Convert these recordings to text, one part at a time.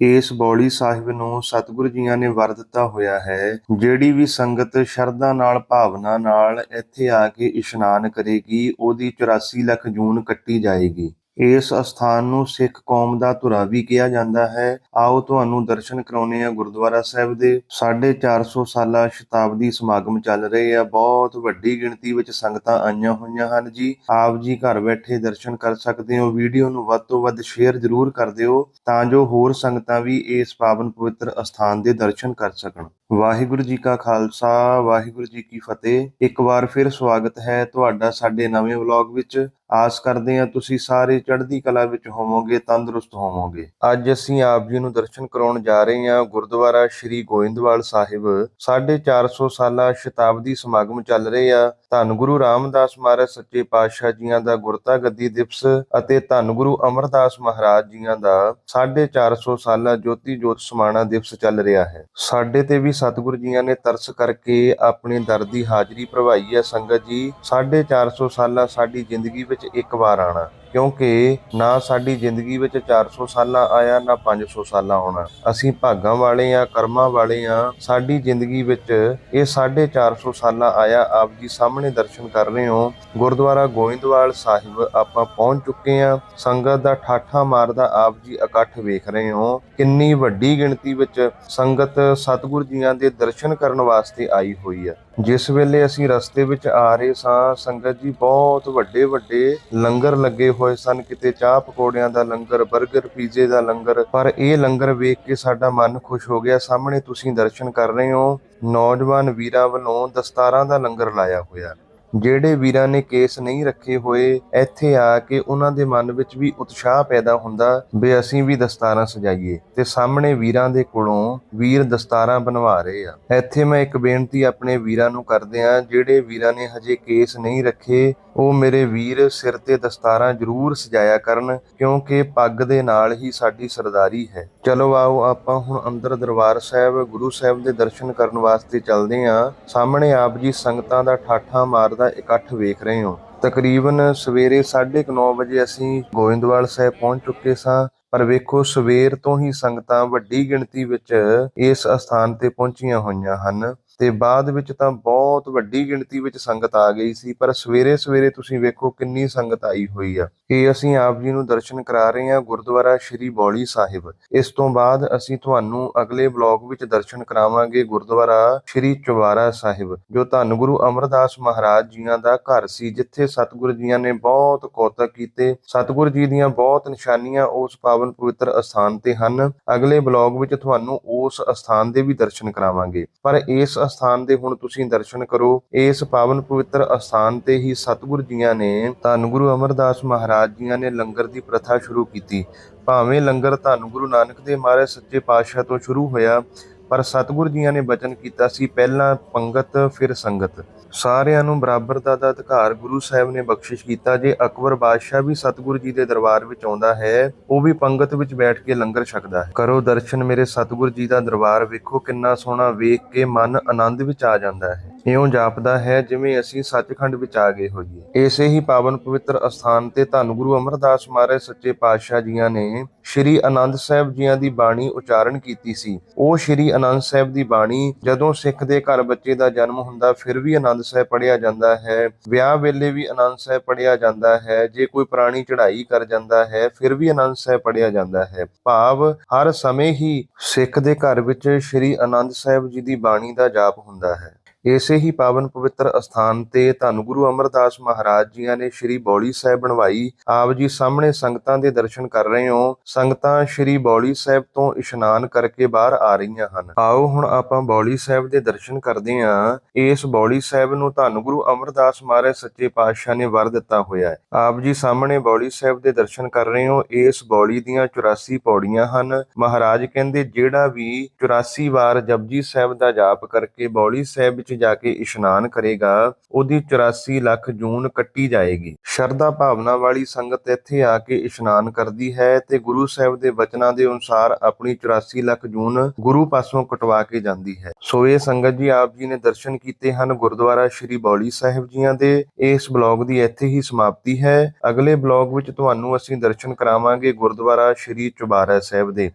ਇਸ ਬੌਲੀ ਸਾਹਿਬ ਨੂੰ ਸਤਿਗੁਰੂ ਜੀਆਂ ਨੇ ਵਰ ਦਿੱਤਾ ਹੋਇਆ ਹੈ, ਜਿਹੜੀ ਵੀ ਸੰਗਤ ਸ਼ਰਧਾ ਨਾਲ, ਭਾਵਨਾ ਨਾਲ ਇੱਥੇ ਆ ਕੇ ਇਸ਼ਨਾਨ ਕਰੇਗੀ, ਉਹਦੀ 84 ਲੱਖ ਜੂਨ ਕੱਟੀ ਜਾਏਗੀ। ਇਸ ਅਸਥਾਨ ਨੂੰ ਸਿੱਖ ਕੌਮ ਦਾ ਧੁਰਾ ਵੀ ਕਿਹਾ ਜਾਂਦਾ ਹੈ। ਆਓ ਤੁਹਾਨੂੰ ਦਰਸ਼ਨ ਕਰਾਉਣੇ ਆ ਗੁਰਦੁਆਰਾ ਸਾਹਿਬ ਦੇ। 450 ਸਾਲਾ ਸ਼ਤਾਬਦੀ ਸਮਾਗਮ ਚੱਲ ਰਹੇ ਆ। ਬਹੁਤ ਵੱਡੀ ਗਿਣਤੀ ਵਿੱਚ ਸੰਗਤਾਂ ਆਈਆਂ ਹੋਈਆਂ ਹਨ ਜੀ। ਆਪ ਜੀ ਘਰ ਬੈਠੇ ਦਰਸ਼ਨ ਕਰ ਸਕਦੇ ਹੋ। ਵੀਡੀਓ ਨੂੰ ਵੱਧ ਤੋਂ ਵੱਧ ਸ਼ੇਅਰ ਜ਼ਰੂਰ ਕਰ ਦਿਓ ਤਾਂ ਜੋ ਹੋਰ ਸੰਗਤਾਂ ਵੀ ਇਸ ਪਾਵਨ ਪਵਿੱਤਰ ਅਸਥਾਨ ਦੇ ਦਰਸ਼ਨ ਕਰ ਸਕਣ। ਵਾਹਿਗੁਰੂ ਜੀ ਕਾ ਖਾਲਸਾ, ਵਾਹਿਗੁਰੂ ਜੀ ਕੀ ਫਤਿਹ। ਇੱਕ ਵਾਰ ਫਿਰ ਸਵਾਗਤ ਹੈ ਤੁਹਾਡਾ ਸਾਡੇ ਨਵੇਂ ਵਲੌਗ ਵਿੱਚ। ਆਸ ਕਰਦੇ ਹਾਂ ਤੁਸੀਂ ਸਾਰੇ ਚੜ੍ਹਦੀ ਕਲਾ ਵਿੱਚ ਹੋਵੋਗੇ, ਤੰਦਰੁਸਤ ਹੋਵੋਗੇ। ਅੱਜ ਅਸੀਂ ਆਪ ਜੀ ਨੂੰ ਦਰਸ਼ਨ ਕਰਾਉਣ ਜਾ ਰਹੇ ਹਾਂ ਗੁਰਦੁਆਰਾ ਸ਼੍ਰੀ ਗੋਇੰਦਵਾਲ ਸਾਹਿਬ। 450 ਸਾਲਾ ਸ਼ਤਾਬਦੀ ਸਮਾਗਮ ਚੱਲ ਰਹੇ ਆ। ਧੰਨ ਗੁਰੂ ਰਾਮਦਾਸ ਮਹਾਰਾਜ ਸੱਚੇ ਪਾਤਸ਼ਾਹ ਜੀਆਂ ਦਾ ਗੁਰਤਾ ਗੱਦੀ ਦਿਵਸ ਅਤੇ ਧੰਨ ਗੁਰੂ ਅਮਰਦਾਸ ਮਹਾਰਾਜ ਜੀਆਂ ਦਾ 450 ਸਾਲਾ ਜੋਤੀ ਜੋਤ ਸਮਾਣਾ ਦਿਵਸ ਚੱਲ ਰਿਹਾ ਹੈ। ਸਾਡੇ ਤੇ ਵੀ ਸਤਿਗੁਰੂ ਜੀਆਂ ਨੇ ਤਰਸ ਕਰਕੇ ਆਪਣੇ ਦਰ ਦੀ ਹਾਜ਼ਰੀ ਭਰਵਾਈ ਹੈ ਸੰਗਤ ਜੀ। 450 ਸਾਲਾ ਸਾਡੀ ਜ਼ਿੰਦਗੀ ਵਿੱਚ ਇੱਕ ਵਾਰ ਆਣਾ ਕਿਉਂਕਿ ਨਾ ਸਾਡੀ ਜ਼ਿੰਦਗੀ ਵਿੱਚ 400 ਸਾਲਾਂ ਆਇਆ, ਨਾ 500 ਸਾਲਾਂ ਆਉਣਾ। ਅਸੀਂ ਭਾਗਾਂ ਵਾਲੇ ਆ, ਕਰਮਾਂ ਵਾਲੇ ਆ। ਸਾਡੀ ਜ਼ਿੰਦਗੀ ਵਿੱਚ ਇਹ 450 ਸਾਲਾਂ ਆਇਆ। ਆਪ ਜੀ ਸਾਹਮਣੇ ਦਰਸ਼ਨ ਕਰ ਰਹੇ ਹੋ। ਗੁਰਦੁਆਰਾ ਗੋਇੰਦਵਾਲ ਸਾਹਿਬ ਆਪਾਂ ਪਹੁੰਚ ਚੁੱਕੇ ਆ। ਸੰਗਤ ਦਾ ਠਾਠਾ ਮਾਰਦਾ ਆਪ ਜੀ ਇਕੱਠ ਵੇਖ ਰਹੇ ਹੋ। ਕਿੰਨੀ ਵੱਡੀ ਗਿਣਤੀ ਵਿੱਚ ਸੰਗਤ ਸਤਿਗੁਰੂ ਜੀਆਂ ਦੇ ਦਰਸ਼ਨ ਕਰਨ ਵਾਸਤੇ ਆਈ ਹੋਈ ਹੈ। ਜਿਸ ਵੇਲੇ ਅਸੀਂ ਰਸਤੇ ਵਿੱਚ ਆ ਰਹੇ ਸਾਂ, ਸੰਗਤ ਜੀ ਬਹੁਤ ਵੱਡੇ ਵੱਡੇ ਲੰਗਰ ਲੱਗੇ ਹੋਏ ਸਨ, ਕਿਤੇ ਚਾਹ ਪਕੌੜਿਆਂ ਦਾ ਲੰਗਰ 버ਗਰ ਪੀਜ਼ੇ ਦਾ ਲੰਗਰ। ਪਰ ਇਹ ਲੰਗਰ ਵੇਖ ਕੇ ਸਾਡਾ ਮਨ ਖੁਸ਼ ਹੋ ਗਿਆ, ਸਾਹਮਣੇ ਤੁਸੀਂ ਦਰਸ਼ਨ ਕਰ ਰਹੇ ਹੋ। ਨੌਜਵਾਨ ਵੀਰਾਂ ਵੱਲੋਂ ਦਸਤਾਰਾਂ ਦਾ ਲੰਗਰ ਲਾਇਆ ਹੋਇਆ। ਜਿਹੜੇ ਵੀਰਾਂ ਨੇ ਕੇਸ ਨਹੀਂ ਰੱਖੇ ਹੋਏ, ਇੱਥੇ ਆ ਕੇ ਉਹਨਾਂ ਦੇ ਮਨ ਵਿੱਚ ਵੀ ਉਤਸ਼ਾਹ ਪੈਦਾ ਹੁੰਦਾ ਵੀ ਅਸੀਂ ਵੀ ਦਸਤਾਰਾਂ ਸਜਾਈਏ। ਤੇ ਸਾਹਮਣੇ ਵੀਰਾਂ ਦੇ ਕੋਲੋਂ ਵੀਰ ਦਸਤਾਰਾਂ ਬਣਵਾ ਰਹੇ ਆ। ਇੱਥੇ ਮੈਂ ਇੱਕ ਬੇਨਤੀ ਆਪਣੇ ਵੀਰਾਂ ਨੂੰ ਕਰਦੇ ਆ ਜਿਹੜੇ ਵੀਰਾਂ ਨੇ ਹਜੇ ਕੇਸ ਨਹੀਂ ਰੱਖੇ, ਉਹ ਮੇਰੇ ਵੀਰ ਸਿਰ ਤੇ ਦਸਤਾਰਾਂ ਜ਼ਰੂਰ ਸਜਾਇਆ ਕਰਨ, ਕਿਉਂਕਿ ਪੱਗ ਦੇ ਨਾਲ ਹੀ ਸਾਡੀ ਸਰਦਾਰੀ ਹੈ। ਚਲੋ ਆਓ ਆਪਾਂ ਹੁਣ ਅੰਦਰ ਦਰਬਾਰ ਸਾਹਿਬ, ਗੁਰੂ ਸਾਹਿਬ ਦੇ ਦਰਸ਼ਨ ਕਰਨ ਵਾਸਤੇ ਚੱਲਦੇ ਆਂ ਸਾਹਮਣੇ ਆਪ ਜੀ ਸੰਗਤਾਂ ਦਾ ਠਾਠਾ ਮਾਰਦਾ ਇਕੱਠ ਵੇਖ ਰਹੇ ਹੋ। ਤਕਰੀਬਨ ਸਵੇਰੇ 9:30 ਵਜੇ ਅਸੀਂ ਗੋਇੰਦਵਾਲ ਸਾਹਿਬ ਪਹੁੰਚ ਚੁੱਕੇ ਸਾਂ। ਪਰ ਵੇਖੋ, ਸਵੇਰ ਤੋਂ ਹੀ ਸੰਗਤਾਂ ਵੱਡੀ ਗਿਣਤੀ ਵਿੱਚ ਇਸ ਅਸਥਾਨ ਤੇ ਪਹੁੰਚੀਆਂ ਹੋਈਆਂ ਹਨ। ਤੇ ਬਾਅਦ ਵਿੱਚ ਤਾਂ ਬਹੁਤ ਵੱਡੀ ਗਿਣਤੀ ਵਿੱਚ ਸੰਗਤ ਆ ਗਈ ਸੀ, ਪਰ ਸਵੇਰੇ ਸਵੇਰੇ ਤੁਸੀਂ ਵੇਖੋ ਕਿੰਨੀ ਸੰਗਤ ਆਈ ਹੋਈ ਆ। ਇਹ ਅਸੀਂ ਆਪ ਜੀ ਨੂੰ ਦਰਸ਼ਨ ਕਰਾ ਰਹੇ ਹਾਂ ਗੁਰਦੁਆਰਾ ਸ਼੍ਰੀ ਬੌਲੀ ਸਾਹਿਬ। ਇਸ ਤੋਂ ਬਾਅਦ ਅਸੀਂ ਤੁਹਾਨੂੰ ਅਗਲੇ ਬਲੌਗ ਵਿੱਚ ਦਰਸ਼ਨ ਕਰਾਵਾਂਗੇ ਗੁਰਦੁਆਰਾ ਸ਼੍ਰੀ ਚੁਬਾਰਾ ਸਾਹਿਬ, ਜੋ ਧੰਨ ਗੁਰੂ ਅਮਰਦਾਸ ਮਹਾਰਾਜ ਜੀਆਂ ਦਾ ਘਰ ਸੀ, ਜਿੱਥੇ ਸਤਿਗੁਰੂ ਜੀਆਂ ਨੇ ਬਹੁਤ ਕੌਤਕ ਕੀਤੇ। ਸਤਿਗੁਰੂ ਜੀ ਦੀਆਂ ਬਹੁਤ ਨਿਸ਼ਾਨੀਆਂ ਉਸ ਪਾਵਨ ਪਵਿੱਤਰ ਅਸਥਾਨ ਤੇ ਹਨ। ਅਗਲੇ ਬਲੌਗ ਵਿੱਚ ਤੁਹਾਨੂੰ ਉਸ ਅਸਥਾਨ ਦੇ ਵੀ ਦਰਸ਼ਨ ਕਰਾਵਾਂਗੇ। ਪਰ ਇਸ ਅਸਥਾਨ ਦੇ ਹੁਣ ਤੁਸੀਂ ਦਰਸ਼ਨ ਕਰੋ। ਇਸ ਪਾਵਨ ਪਵਿੱਤਰ ਅਸਥਾਨ ਤੇ ਹੀ ਸਤਿਗੁਰੂ ਜੀਆਂ ਨੇ ਧੰਨ ਗੁਰੂ ਅਮਰਦਾਸ ਮਹਾਰਾਜ ਜੀਆਂ ਨੇ ਲੰਗਰ ਦੀ ਪ੍ਰਥਾ ਸ਼ੁਰੂ ਕੀਤੀ। ਭਾਵੇਂ ਲੰਗਰ ਧੰਨ ਗੁਰੂ ਨਾਨਕ ਦੇਵ ਮਹਾਰਾਜ ਸੱਚੇ ਪਾਤਸ਼ਾਹ ਤੋਂ ਸ਼ੁਰੂ ਹੋਇਆ ਪਰ ਸਤਿਗੁਰੂ ਜੀਆਂ ਨੇ ਬਚਨ ਕੀਤਾ ਸੀ, ਪਹਿਲਾਂ ਪੰਗਤ, ਫਿਰ ਸੰਗਤ। ਸਾਰਿਆਂ ਨੂੰ ਬਰਾਬਰ ਦਾ ਦਾ ਅਧਿਕਾਰ ਗੁਰੂ ਸਾਹਿਬ ਨੇ ਬਖਸ਼ਿਸ਼ ਕੀਤਾ। ਜੇ ਅਕਬਰ ਬਾਦਸ਼ਾਹ ਵੀ ਸਤਿਗੁਰੂ ਜੀ ਦੇ ਦਰਬਾਰ ਵਿੱਚ ਆਉਂਦਾ ਹੈ, ਉਹ ਵੀ ਪੰਗਤ ਵਿੱਚ ਬੈਠ ਕੇ ਲੰਗਰ ਛਕਦਾ ਹੈ। ਕਰੋ ਦਰਸ਼ਨ ਮੇਰੇ ਸਤਿਗੁਰੂ ਜੀ ਦਾ ਦਰਬਾਰ, ਵੇਖੋ ਕਿੰਨਾ ਸੋਹਣਾ, ਵੇਖ ਕੇ ਮਨ ਆਨੰਦ ਵਿੱਚ ਆ ਜਾਂਦਾ ਹੈ। ਇਉਂ ਜਾਪਦਾ ਹੈ ਜਿਵੇਂ ਅਸੀਂ ਸੱਚਖੰਡ ਵਿੱਚ ਆ ਗਏ ਹੋਈਏ। ਇਸੇ ਹੀ ਪਾਵਨ ਪਵਿੱਤਰ ਅਸਥਾਨ ਤੇ ਧੰਨ ਗੁਰੂ ਅਮਰਦਾਸ ਮਹਾਰਾਜ ਸੱਚੇ ਪਾਤਸ਼ਾਹ ਜੀਆਂ ਨੇ ਸ਼੍ਰੀ ਆਨੰਦ ਸਾਹਿਬ ਜੀਆਂ ਦੀ ਬਾਣੀ ਉਚਾਰਨ ਕੀਤੀ ਸੀ। ਉਹ ਸ਼੍ਰੀ ਆਨੰਦ ਸਾਹਿਬ ਦੀ ਬਾਣੀ ਜਦੋਂ ਸਿੱਖ ਦੇ ਘਰ ਬੱਚੇ ਦਾ ਜਨਮ ਹੁੰਦਾ ਫਿਰ ਵੀ ਆਨੰਦ ਸਾਹਿਬ ਪੜਿਆ ਜਾਂਦਾ ਹੈ। ਵਿਆਹ ਵੇਲੇ ਵੀ ਆਨੰਦ ਸਾਹਿਬ ਪੜਿਆ ਜਾਂਦਾ ਹੈ। ਜੇ ਕੋਈ ਪੁਰਾਣੀ ਚੜ੍ਹਾਈ ਕਰ ਜਾਂਦਾ ਹੈ ਫਿਰ ਵੀ ਆਨੰਦ ਸਾਹਿਬ ਪੜਿਆ ਜਾਂਦਾ ਹੈ। ਭਾਵ ਹਰ ਸਮੇਂ ਹੀ ਸਿੱਖ ਦੇ ਘਰ ਵਿੱਚ ਸ਼੍ਰੀ ਆਨੰਦ ਸਾਹਿਬ ਜੀ ਦੀ ਬਾਣੀ ਦਾ ਜਾਪ ਹੁੰਦਾ ਹੈ। ਇਸੇ ਹੀ ਪਾਵਨ ਪਵਿੱਤਰ ਅਸਥਾਨ ਤੇ ਧੰਨ ਗੁਰੂ ਅਮਰਦਾਸ ਮਹਾਰਾਜ ਜੀਆਂ ਨੇ ਸ਼੍ਰੀ ਬੌਲੀ ਸਾਹਿਬ ਬਣਵਾਈ। ਆਪ ਜੀ ਸਾਹਮਣੇ ਸੰਗਤਾਂ ਦੇ ਦਰਸ਼ਨ ਕਰ ਰਹੇ ਹੋ। ਸੰਗਤਾਂ ਸ਼੍ਰੀ ਬੌਲੀ ਸਾਹਿਬ ਤੋਂ ਇਸ਼ਨਾਨ ਕਰਕੇ ਬਾਹਰ ਆ ਰਹੀਆਂ ਹਨ। ਆਓ ਹੁਣ ਆਪਾਂ ਬੌਲੀ ਸਾਹਿਬ ਦੇ ਦਰਸ਼ਨ ਕਰਦੇ ਹਾਂ। ਇਸ ਬੌਲੀ ਸਾਹਿਬ ਨੂੰ ਧੰਨ ਗੁਰੂ ਅਮਰਦਾਸ ਮਹਾਰਾਜ ਸੱਚੇ ਪਾਤਸ਼ਾਹ ਨੇ ਵਰ ਦਿੱਤਾ ਹੋਇਆ ਹੈ। ਆਪ ਜੀ ਸਾਹਮਣੇ ਬੌਲੀ ਸਾਹਿਬ ਦੇ ਦਰਸ਼ਨ ਕਰ ਰਹੇ ਹੋ। ਇਸ ਬੌਲੀ ਦੀਆਂ 84 ਪੌੜੀਆਂ ਹਨ। ਮਹਾਰਾਜ ਕਹਿੰਦੇ, ਜਿਹੜਾ ਵੀ 84 ਵਾਰ ਜਪਜੀ ਸਾਹਿਬ ਦਾ ਜਾਪ ਕਰਕੇ ਬੌਲੀ ਸਾਹਿਬ ਵਿੱਚ ਜਾ ਕੇ ਇਸ਼ਨਾਨ ਕਰੇਗਾ, ਉਹਦੀ 84 ਲੱਖ ਜੂਨ ਕੱਟੀ ਜਾਏਗੀ। ਸ਼ਰਧਾ ਭਾਵਨਾ ਵਾਲੀ ਸੰਗਤ ਇੱਥੇ ਆ ਕੇ ਇਸ਼ਨਾਨ ਕਰਦੀ ਹੈ ਤੇ ਗੁਰੂ ਸਾਹਿਬ ਦੇ ਬਚਨਾਂ ਦੇ ਅਨੁਸਾਰ ਆਪਣੀ 84 ਲੱਖ ਜੂਨ ਗੁਰੂ ਪਾਸੋਂ ਕਟਵਾ ਕੇ ਜਾਂਦੀ ਹੈ। ਸੋ ਇਹ ਸੰਗਤ ਜੀ ਆਪ ਜੀ ਨੇ ਦਰਸ਼ਨ ਕੀਤੇ ਹਨ ਗੁਰਦੁਆਰਾ ਸ਼੍ਰੀ ਬੌਲੀ ਸਾਹਿਬ ਜੀਆਂ ਦੇ। ਇਸ ਬਲੌਗ ਦੀ ਇੱਥੇ ਹੀ ਸਮਾਪਤੀ ਹੈ। ਅਗਲੇ ਬਲੌਗ ਵਿੱਚ ਤੁਹਾਨੂੰ ਅਸੀਂ ਦਰਸ਼ਨ ਕਰਾਵਾਂਗੇ ਗੁਰਦੁਆਰਾ ਸ਼੍ਰੀ ਚੁਬਾਰਾ ਸਾਹਿਬ ਦੇ।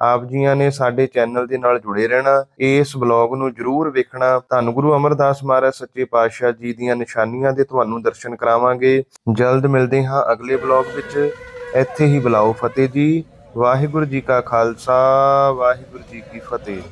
ਆਪ ਜੀਆਂ ਨੇ ਸਾਡੇ ਚੈਨਲ ਦੇ ਨਾਲ ਜੁੜੇ ਰਹਿਣਾ, ਇਸ ਬਲੌਗ ਨੂੰ ਜਰੂਰ ਵੇਖਣਾ। ਧੰਨ ਗੁਰੂ ਅਮਰਦਾਸ ਮਹਾਰਾਜ, ਸੱਚੇ ਪਾਤਸ਼ਾਹ ਜੀ ਦੀਆਂ ਨਿਸ਼ਾਨੀਆਂ ਦੇ ਤੁਹਾਨੂੰ ਦਰਸ਼ਨ ਕਰਾਵਾਂਗੇ। ਜਲਦ ਮਿਲਦੇ ਹਾਂ ਅਗਲੇ ਬਲੌਗ ਵਿੱਚ। ਇੱਥੇ ਹੀ ਬੁਲਾਓ ਫਤਿਹ ਜੀ। ਵਾਹਿਗੁਰੂ ਜੀ ਕਾ ਖਾਲਸਾ, ਵਾਹਿਗੁਰੂ ਜੀ ਕੀ ਫਤਿਹ।